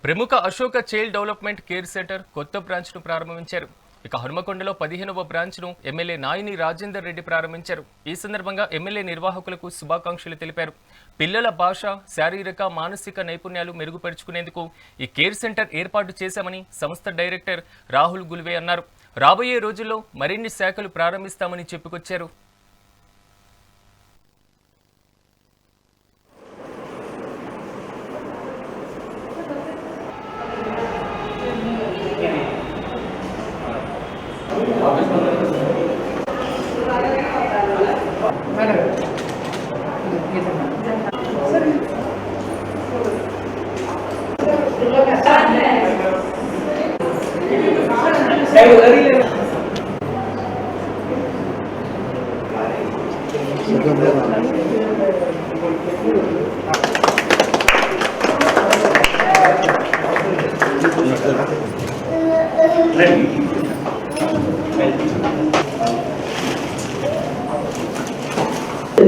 ప్రముఖ Ashoka child development care centre కొత్త బ్రాంచ్ను ప్రారంభించారు. ఇక హనుమకొండలో పదిహేనవ బ్రాంచ్ను ఎమ్మెల్యే నాయిని రాజేందర్ రెడ్డి ప్రారంభించారు. ఈ సందర్భంగా ఎమ్మెల్యే నిర్వాహకులకు శుభాకాంక్షలు తెలిపారు. పిల్లల భాష శారీరక మానసిక నైపుణ్యాలు మెరుగుపరుచుకునేందుకు ఈ కేర్ సెంటర్ ఏర్పాటు చేశామని సంస్థ డైరెక్టర్ రాహుల్ గుల్వే అన్నారు. రాబోయే రోజుల్లో మరిన్ని శాఖలు ప్రారంభిస్తామని చెప్పుకొచ్చారు.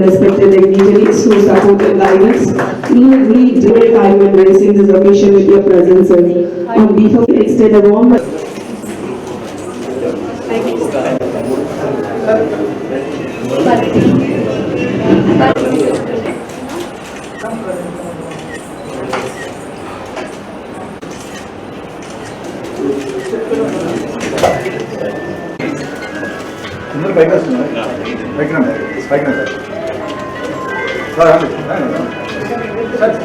respected dignitaries who support alliance. We have really time and blessings this occasion with your presence, sir. On behalf of extend a warm అందరూ పైకి వస్తున్నారు పైకి రండి. పైకి రండి. Sir sir.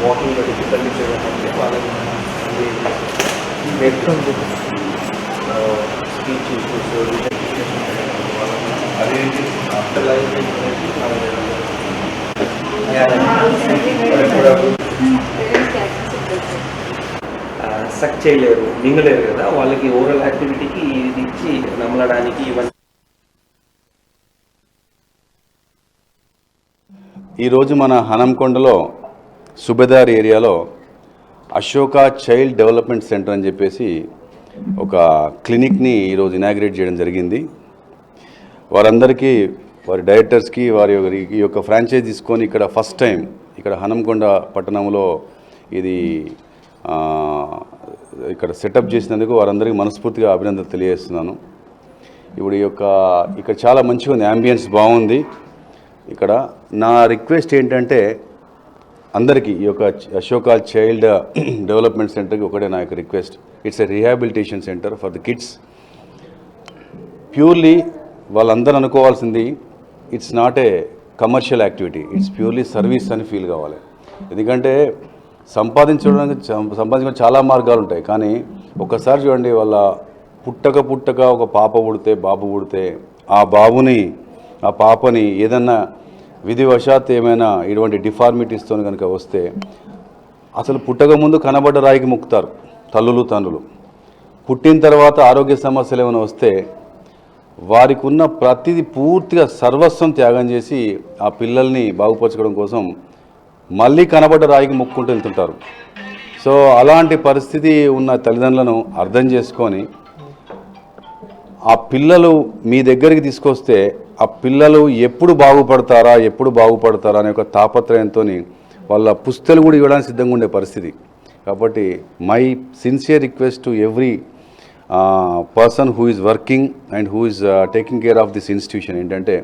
వాకింగ్ డిఫికల్టీ చేయడం ఉంటే వాళ్ళకి నేర్చుకుంటూ స్పీచ్ ఇష్యూస్ అదేంటి ఆఫ్టర్ లైఫ్ సక్ చేయలేరు మింగలేరు కదా? వాళ్ళకి ఓరల్ యాక్టివిటీకి ఇది ఇచ్చి నమలడానికి ఇవన్నీ. ఈరోజు మన హనంకొండలో సుబేదార్ ఏరియాలో అశోక చైల్డ్ డెవలప్మెంట్ సెంటర్ అని చెప్పేసి ఒక క్లినిక్ని ఈరోజు ఇనాగ్రేట్ చేయడం జరిగింది. వారందరికీ వారి డైరెక్టర్స్కి వారి యొక్క- ఈ యొక్క ఫ్రాంచైజ్ తీసుకొని ఇక్కడ ఫస్ట్ టైం ఇక్కడ హనంకొండ పట్టణంలో ఇది ఇక్కడ సెటప్ చేసినందుకు వారందరికీ మనస్ఫూర్తిగా అభినందన తెలియజేస్తున్నాను. ఇప్పుడు ఈ యొక్క ఇక్కడ చాలా మంచిగా ఉంది అంబియన్స్ బాగుంది. ఇక్కడ నా రిక్వెస్ట్ ఏంటంటే అందరికీ ఈ యొక్క అశోక చైల్డ్ డెవలప్మెంట్ సెంటర్కి ఒకటే నా యొక్క request. It's a rehabilitation centre for the kids. Purely వాళ్ళందరూ అనుకోవాల్సింది it's not a commercial activity it's purely service అని ఫీల్ కావాలి. ఎందుకంటే సంపాదించడానికి సంపాదించడానికి చాలా మార్గాలు ఉంటాయి. కానీ ఒకసారి చూడండి వాళ్ళ పుట్టక పుట్టక ఒక పాప పుడితే బాబు పుడితే ఆ బాబుని ఆ పాపని ఏదన్నా విధివశాత్ ఏమైనా ఇటువంటి డిఫార్మిటీస్తో కనుక వస్తే అసలు పుట్టక ముందు కనబడ్డ రాయికి ముక్తారు తల్లులు తండ్రులు. పుట్టిన తర్వాత ఆరోగ్య సమస్యలు ఏమైనా వస్తే వారికి ఉన్న ప్రతిదీ పూర్తిగా సర్వస్వం త్యాగం చేసి ఆ పిల్లల్ని బాగుపరచుకోవడం కోసం మళ్ళీ కనబడ్డ రాయికి ముక్కుంటూ వెళ్తుంటారు. సో అలాంటి పరిస్థితి ఉన్న తల్లిదండ్రులను అర్థం చేసుకొని ఆ పిల్లలు మీ దగ్గరికి తీసుకొస్తే ఆ పిల్లలు ఎప్పుడు బాగుపడతారా ఎప్పుడు బాగుపడతారా అనే ఒక తాపత్రయంతో వాళ్ళ పుస్తలు కూడా ఇవ్వడానికి సిద్ధంగా ఉండే పరిస్థితి. కాబట్టి my sincere request to every person who is working and who is taking care of this institution ఏంటంటే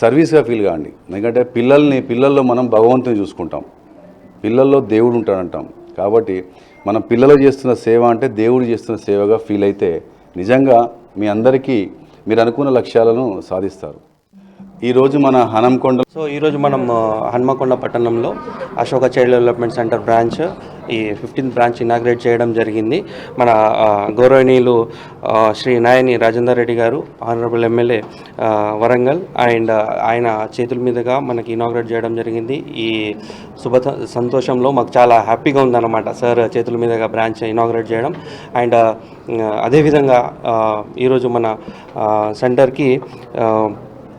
సర్వీస్గా ఫీల్ కాండి. ఎందుకంటే పిల్లల్ని పిల్లల్లో మనం భగవంతుని చూసుకుంటాం. పిల్లల్లో దేవుడు ఉంటాడంటాం. కాబట్టి మనం పిల్లలు చేస్తున్న సేవ అంటే దేవుడు చేస్తున్న సేవగా ఫీల్ అయితే నిజంగా మీ అందరికీ మీరు అనుకున్న లక్ష్యాలను సాధిస్తారు. ఈరోజు మన హనంకొండ సో ఈరోజు మనం హన్మకొండ పట్టణంలో Ashoka child development centre branch ఈ ఫిఫ్టీన్త్ బ్రాంచ్ ఇనాగ్రేట్ చేయడం జరిగింది. మన గౌరవనీయులు శ్రీ నాయని రాజేందర్ రెడ్డి గారు ఆనరబుల్ ఎమ్మెల్యే వరంగల్ అండ్ ఆయన చేతుల మీదుగా మనకి ఇనాగ్రేట్ చేయడం జరిగింది. ఈ శుభ సంతోషంలో మాకు చాలా హ్యాపీగా ఉందన్నమాట సార్ చేతుల మీదుగా బ్రాంచ్ ఇనాగ్రేట్ చేయడం. అండ్ అదేవిధంగా ఈరోజు మన సెంటర్కి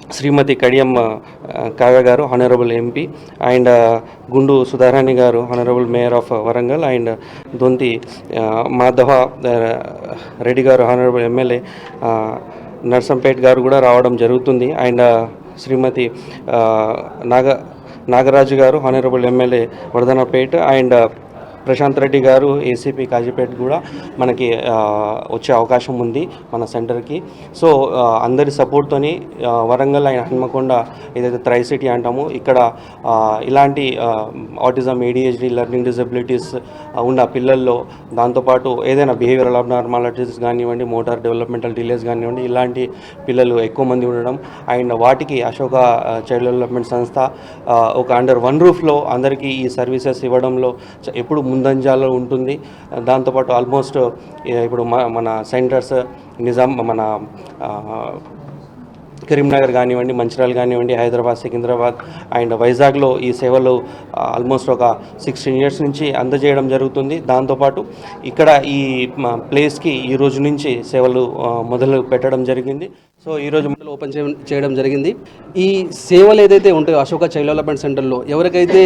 శ్రీమతి కడియం కావ్య గారు honourable MP and Gundu Sudharani garu honourable mayor of Warangal and Donthi Madhava Reddy garu honourable MLA ఆ, నర్సంపేట్ గారు కూడా రావడం జరుగుతుంది. And Shrimati Naga Nagaraju garu honourable MLA Vardhannapet and Prashanth Reddy garu ACP Kazipet కూడా మనకి వచ్చే అవకాశం ఉంది మన సెంటర్కి. సో అందరి సపోర్ట్తోని వరంగల్ అయిన హన్మకొండ ఏదైతే త్రై సిటీ అంటామో ఇక్కడ ఇలాంటి ఆటిజం ఏడిహెచ్డి లెర్నింగ్ డిజబిలిటీస్ ఉన్న పిల్లల్లో దాంతోపాటు ఏదైనా బిహేవియరల్ అబ్నార్మాలిటీస్ కానివ్వండి మోటార్ డెవలప్మెంటల్ డిలేస్ కానివ్వండి ఇలాంటి పిల్లలు ఎక్కువ మంది ఉండడం అండ్ వాటికి అశోక చైల్డ్ డెవలప్మెంట్ సంస్థ ఒక అండర్ వన్ రూఫ్లో అందరికీ ఈ సర్వీసెస్ ఇవ్వడంలో ఎప్పుడు ముందంజాలో ఉంటుంది. దాంతోపాటు ఆల్మోస్ట్ ఇప్పుడు మన సెంటర్స్ నిజాం మన కరీంనగర్ కానివ్వండి మంచిర్యాల కానివ్వండి హైదరాబాద్ సికింద్రాబాద్ అండ్ వైజాగ్లో ఈ సేవలు ఆల్మోస్ట్ ఒక సిక్స్టీన్ ఇయర్స్ నుంచి అందజేయడం జరుగుతుంది. దాంతోపాటు ఇక్కడ ఈ ప్లేస్కి ఈ రోజు నుంచి సేవలు మొదలు పెట్టడం జరిగింది. సో ఈ మండలి ఓపెన్ చేయడం జరిగింది. ఈ సేవలు ఏదైతే ఉంటాయో అశోక చైల్డ్ డెవలప్మెంట్ సెంటర్లో ఎవరికైతే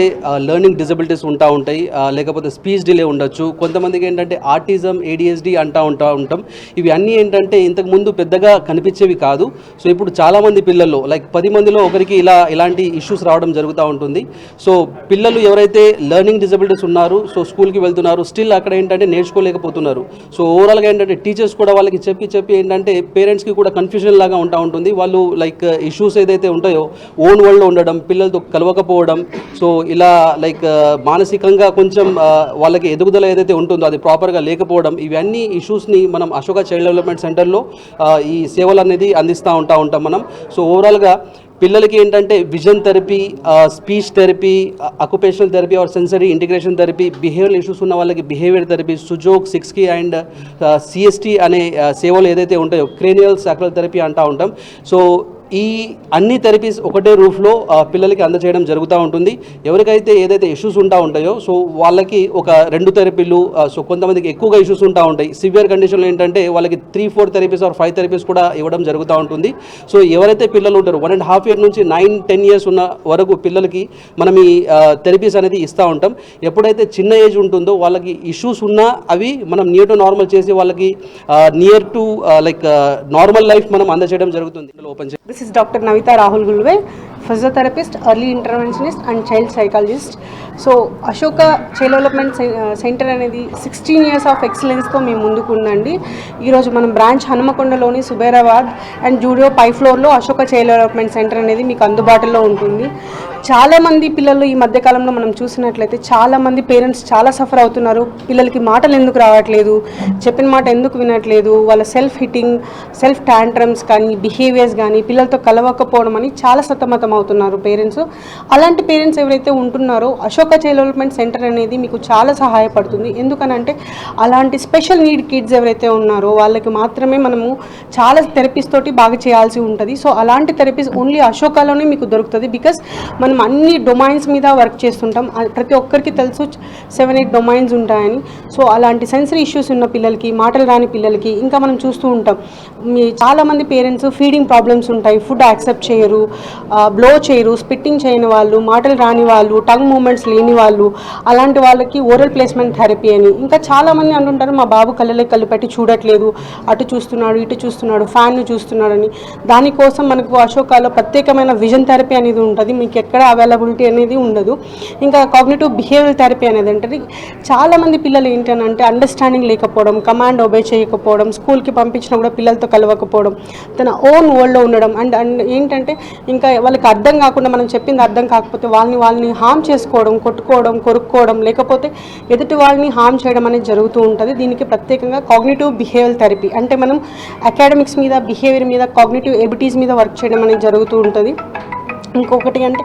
లెర్నింగ్ డిజబిలిటీస్ ఉంటా ఉంటాయి లేకపోతే స్పీచ్ డిలే ఉండొచ్చు కొంతమందికి ఏంటంటే ఆర్టిజం ఏడిఎస్డి అంటా ఉంటా ఉంటాం. ఇవి అన్నీ ఏంటంటే ఇంతకుముందు పెద్దగా కనిపించేవి కాదు. సో ఇప్పుడు చాలామంది పిల్లల్లో లైక్ పది మందిలో ఒకరికి ఇలా ఇలాంటి ఇష్యూస్ రావడం జరుగుతూ ఉంటుంది. సో పిల్లలు ఎవరైతే లెర్నింగ్ డిజబిలిటీస్ ఉన్నారు సో స్కూల్కి వెళ్తున్నారు స్టిల్ అక్కడ ఏంటంటే నేర్చుకోలేకపోతున్నారు. సో ఓవరాల్గా ఏంటంటే టీచర్స్ కూడా వాళ్ళకి చెప్పి చెప్పి ఏంటంటే పేరెంట్స్కి కూడా కన్ఫ్యూజన్ లాగా ఉంటా ఉంటుంది. వాళ్ళు లైక్ ఇష్యూస్ ఏదైతే ఉంటాయో ఓన్ వరల్డ్లో ఉండడం పిల్లలతో కలవకపోవడం సో ఇలా లైక్ మానసికంగా కొంచెం వాళ్ళకి ఎదుగుదల ఏదైతే ఉంటుందో అది ప్రాపర్గా లేకపోవడం ఇవన్నీ ఇష్యూస్ని మనం అశోక చైల్డ్ డెవలప్మెంట్ సెంటర్లో ఈ సేవలు అనేది అందిస్తూ ఉంటా ఉంటాం మనం. సో ఓవరాల్గా పిల్లలకి ఏంటంటే vision therapy speech therapy occupational therapy or sensory integration therapy behaviour issues ఉన్న వాళ్ళకి బిహేవియర్ థెరపీ సుజోక్ సిక్స్కి అండ్ సిఎస్టీ అనే సేవలు ఏదైతే ఉంటాయో క్రేనియల్ సాక్రల్ థెరపీ అంటూ ఉంటాం. సో ఈ అన్ని థెరపీస్ ఒకటే రూఫ్లో పిల్లలకి అందచేయడం జరుగుతూ ఉంటుంది. ఎవరికైతే ఏదైతే ఇష్యూస్ ఉంటా ఉంటాయో సో వాళ్ళకి ఒక రెండు థెరపీలు సో కొంతమందికి ఎక్కువగా ఇష్యూస్ ఉంటా ఉంటాయి. సివియర్ కండిషన్లో ఏంటంటే వాళ్ళకి three four therapies or five therapies కూడా ఇవ్వడం జరుగుతూ ఉంటుంది. సో ఎవరైతే పిల్లలు ఉంటారో వన్ అండ్ హాఫ్ ఇయర్ నుంచి నైన్ టెన్ ఇయర్స్ ఉన్న వరకు పిల్లలకి మనం ఈ థెరపీస్ అనేది ఇస్తూ ఉంటాం. ఎప్పుడైతే చిన్న ఏజ్ ఉంటుందో వాళ్ళకి ఇష్యూస్ ఉన్నా అవి మనం నియర్ టు నార్మల్ చేసి వాళ్ళకి near to like normal life మనం అందజేయడం జరుగుతుంది. ఓపెన్ చేసి this is doctor Namita Rahul Gulve physiotherapist early interventionist and child psychologist so Ashoka child development centre అనేది సిక్స్టీన్ ఇయర్స్ ఆఫ్ ఎక్సలెన్స్తో మేము ముందుకు ఉందండి. ఈరోజు మనం బ్రాంచ్ హనుమకొండలోని సుబేరాబాద్ అండ్ జూడియో పై ఫ్లోర్లో అశోక చైల్డ్ డెవలప్మెంట్ సెంటర్ అనేది మీకు అందుబాటులో ఉంటుంది. చాలామంది పిల్లలు ఈ మధ్యకాలంలో మనం చూసినట్లయితే చాలామంది పేరెంట్స్ చాలా సఫర్ అవుతున్నారు. పిల్లలకి మాటలు ఎందుకు రావట్లేదు? చెప్పిన మాట ఎందుకు వినట్లేదు? వాళ్ళ సెల్ఫ్ హిట్టింగ్ సెల్ఫ్ ట్యాంట్రమ్స్ కానీ బిహేవియర్స్ కానీ పిల్లలతో కలవకపోవడం అని చాలా సతమతం అవుతున్నారు పేరెంట్స్. అలాంటి పేరెంట్స్ ఎవరైతే ఉంటున్నారో అశోక డెవలప్మెంట్ సెంటర్ అనేది మీకు చాలా సహాయపడుతుంది. ఎందుకనంటే అలాంటి స్పెషల్ నీడ్ కిడ్స్ ఎవరైతే ఉన్నారో వాళ్ళకి మాత్రమే మనము చాలా థెరపీస్ తోటి బాగా చేయాల్సి ఉంటుంది. సో అలాంటి థెరపీస్ ఓన్లీ అశోకాలోనే మీకు దొరుకుతుంది. బికాస్ మనం అన్ని డొమైన్స్ మీద వర్క్ చేస్తుంటాం. ప్రతి ఒక్కరికి తెలుసు సెవెన్ ఎయిట్ డొమైన్స్ ఉంటాయని. సో అలాంటి సెన్సరీ ఇష్యూస్ ఉన్న పిల్లలకి మాటలు రాని పిల్లలకి ఇంకా మనం చూస్తూ ఉంటాం. మీ చాలామంది పేరెంట్స్ ఫీడింగ్ ప్రాబ్లమ్స్ ఉంటాయి. ఫుడ్ యాక్సెప్ట్ చేయరు. బ్లో చేయరు స్పిట్టింగ్ చేయని వాళ్ళు మాటలు రాని వాళ్ళు టంగ్ మూమెంట్స్ లేని వాళ్ళు అలాంటి వాళ్ళకి ఓరల్ ప్లేస్మెంట్ థెరపీ అని. ఇంకా చాలామంది అంటుంటారు మా బాబు కళ్ళలోకి కళ్ళు పెట్టి చూడట్లేదు అటు చూస్తున్నాడు ఇటు చూస్తున్నాడు ఫ్యాన్ను చూస్తున్నాడని. దానికోసం మనకు అశోకాలో ప్రత్యేకమైన విజన్ థెరపీ అనేది ఉంటుంది. మీకు ఎక్కడ అవైలబిలిటీ అనేది ఉండదు. ఇంకా కాగ్నేటివ్ బిహేవియర్ థెరపీ అనేది అంటే చాలామంది పిల్లలు ఏంటంటే అండర్స్టాండింగ్ లేకపోవడం కమాండ్ ఒబే చేయకపోవడం స్కూల్కి పంపించినా కూడా పిల్లలతో కలవకపోవడం తన ఓన్ వరల్డ్లో ఉండడం అండ్ అండ్ ఏంటంటే ఇంకా వాళ్ళకి అర్థం కాకుండా మనం చెప్పింది అర్థం కాకపోతే వాళ్ళని వాళ్ళని హామ్ చేసుకోవడం కొట్టుకోవడం కొరుక్కోవడం లేకపోతే ఎదుటి వాళ్ళని హామ్ చేయడం అనేది జరుగుతూ ఉంటుంది. దీనికి ప్రత్యేకంగా కాగ్నేటివ్ బిహేవియర్ థెరపీ అంటే మనం అకాడమిక్స్ మీద బిహేవియర్ మీద కాగ్నేటివ్ ఎబిటీస్ మీద వర్క్ చేయడం అనేది జరుగుతూ ఉంటుంది. ఇంకొకటి అంటే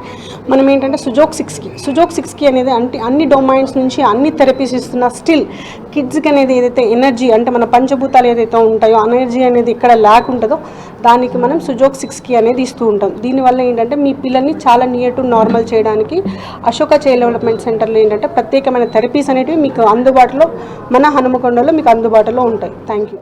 మనం ఏంటంటే సుజోక్ సిక్స్కి. సుజోక్ సిక్స్కి అనేది అంటే అన్ని డొమైన్స్ నుంచి అన్ని థెరపీస్ ఇస్తున్న స్టిల్ కిడ్స్కి అనేది ఏదైతే ఎనర్జీ అంటే మన పంచభూతాలు ఏదైతే ఉంటాయో ఎనర్జీ అనేది ఎక్కడ ల్యాక్ ఉంటుందో దానికి మనం సుజోక్ సిక్స్కి అనేది ఇస్తూ ఉంటాం. దీనివల్ల ఏంటంటే మీ పిల్లల్ని చాలా నియర్ టు నార్మల్ చేయడానికి అశోక చైల్డ్ డెవలప్మెంట్ సెంటర్లో ఏంటంటే ప్రత్యేకమైన థెరపీస్ అనేటివి మీకు అందుబాటులో మన హనుమకొండలో మీకు అందుబాటులో ఉంటాయి. Thank you